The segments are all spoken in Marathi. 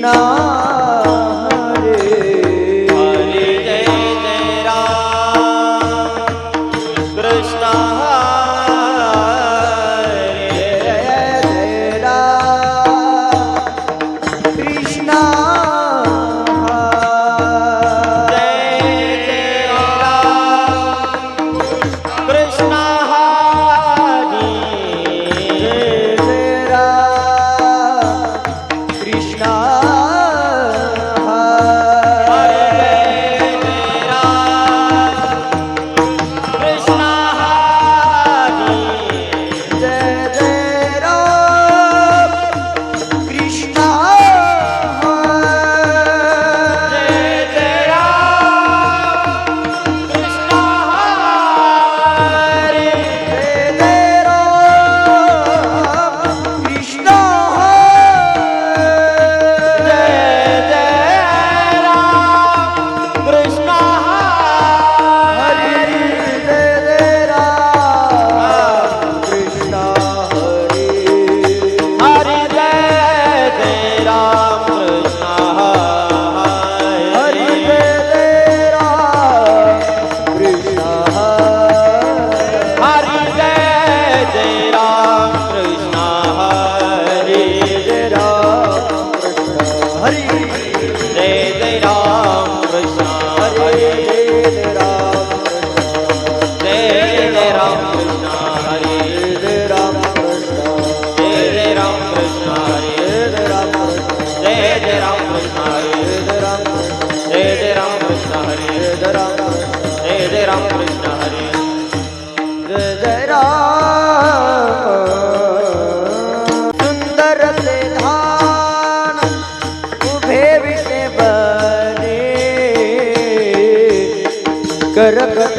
কৃষ্ণ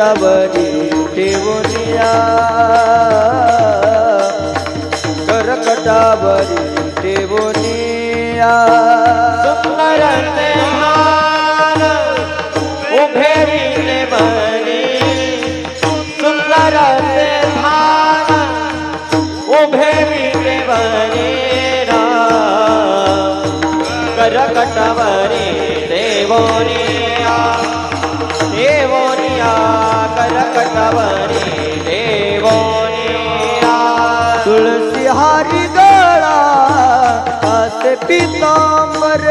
सबरी टेवनिया करकटावरी टेवनिया सुंदर हार उभेरी ने सुंदर सुखरते उभेरी ने बनी राम करकटावरी करकटवरी देवोनिया तुलसी हरि गळा हात पितांबर।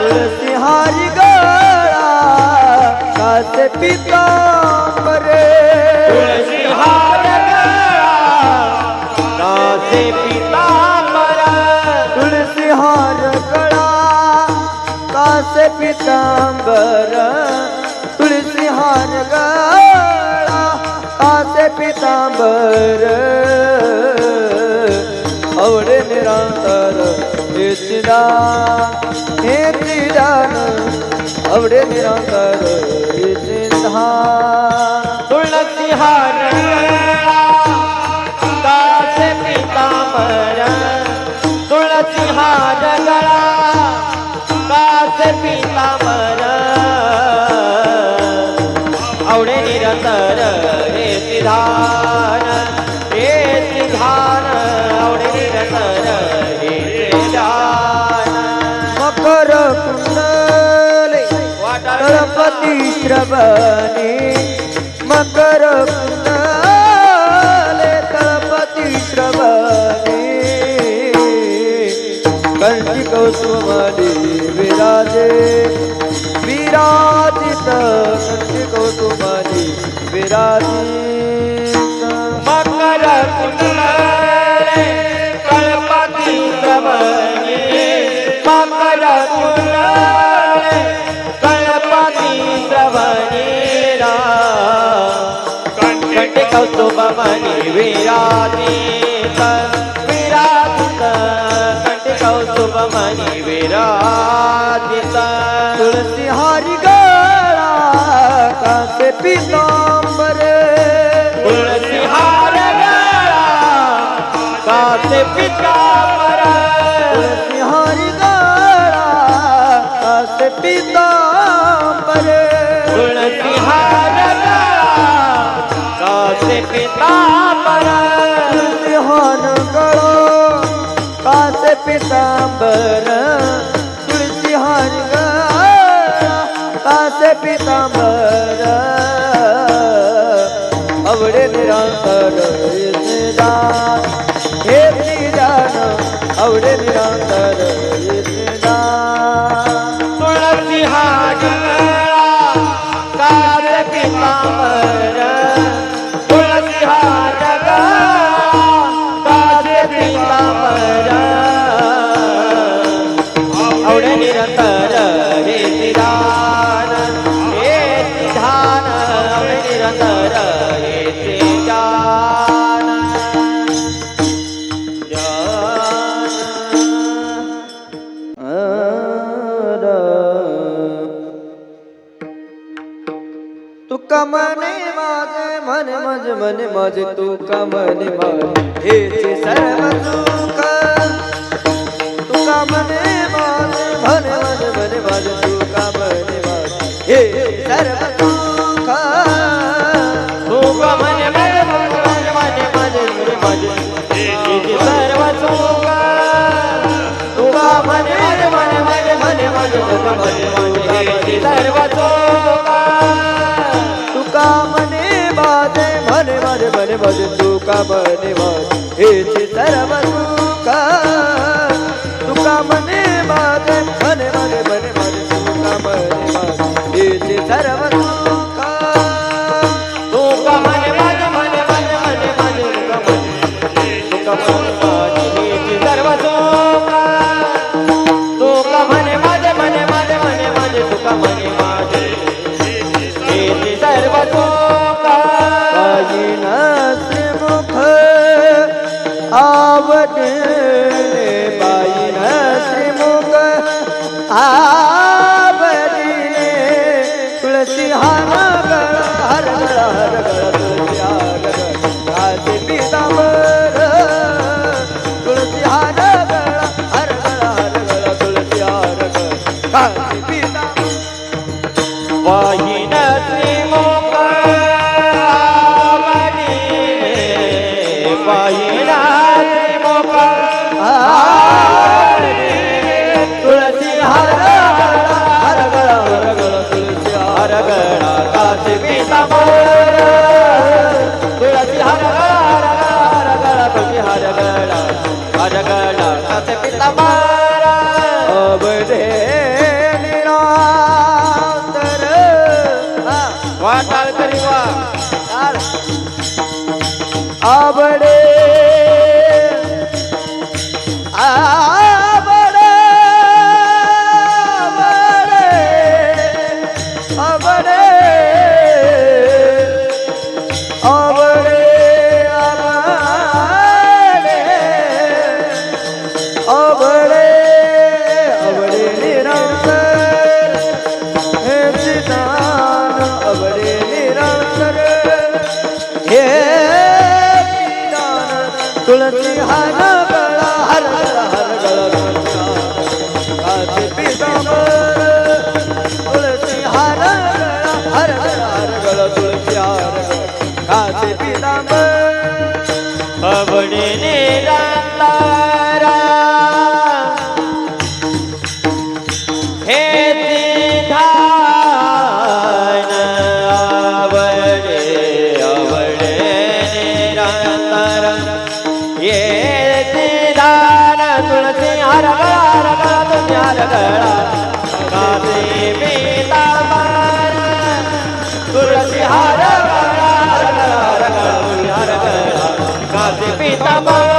तुलसी हरि गळा पितांबर। पितांबर तुलसी हार गळा आसे पितांबर. आवडे निरांतर हे चिदान हे चिदान आवडे निरांतर हे तळपती श्रवणे मकर कुंडले तळपती श्रवणे. कंठी कौसुमली विराजे विराजित कंठी कौसुमली विराजित कौस्तुभमणि विराजित विराजित कंठे कौस्तुभमणि विराजित। तुलसी हारी गळा कासे पितांबर। तुळसी हार गळा कासे पितांबर। तुलसी हारी गळा पितांबर तुलसिहान गळा कासे पितांबर तुलसिहान गळा कासे पितांबर आवडे निरांतर हे निदान आवडे निरांतर गळा कासे पितांबर मने माझे तू का तुका मने माझे हेचे सर्व सुख तुका मने माझे मने माझे मने माझे का मने माझे. हे सर्व सुख तुका म्हणे म्हणे म्हणे म्हणे माझे म्हणे माझे. तुझे सर्व सुख तुका म्हणे म्हणे म्हणे म्हणे म्हणे माझे तुका म्हणे म्हणे तुझे सर्व सुख माझे मने माझे तुका बने माझे सर्व आवडे बाई श्रीमुख आवडी तुळसी हार गळा हर हर पितांबर। तुळसी हार हर गळा हर तुळसी हार आवडे. आ पितांबर तुळसी हर गळा हर गळा हर गळा हर. काचे पितांबर कासे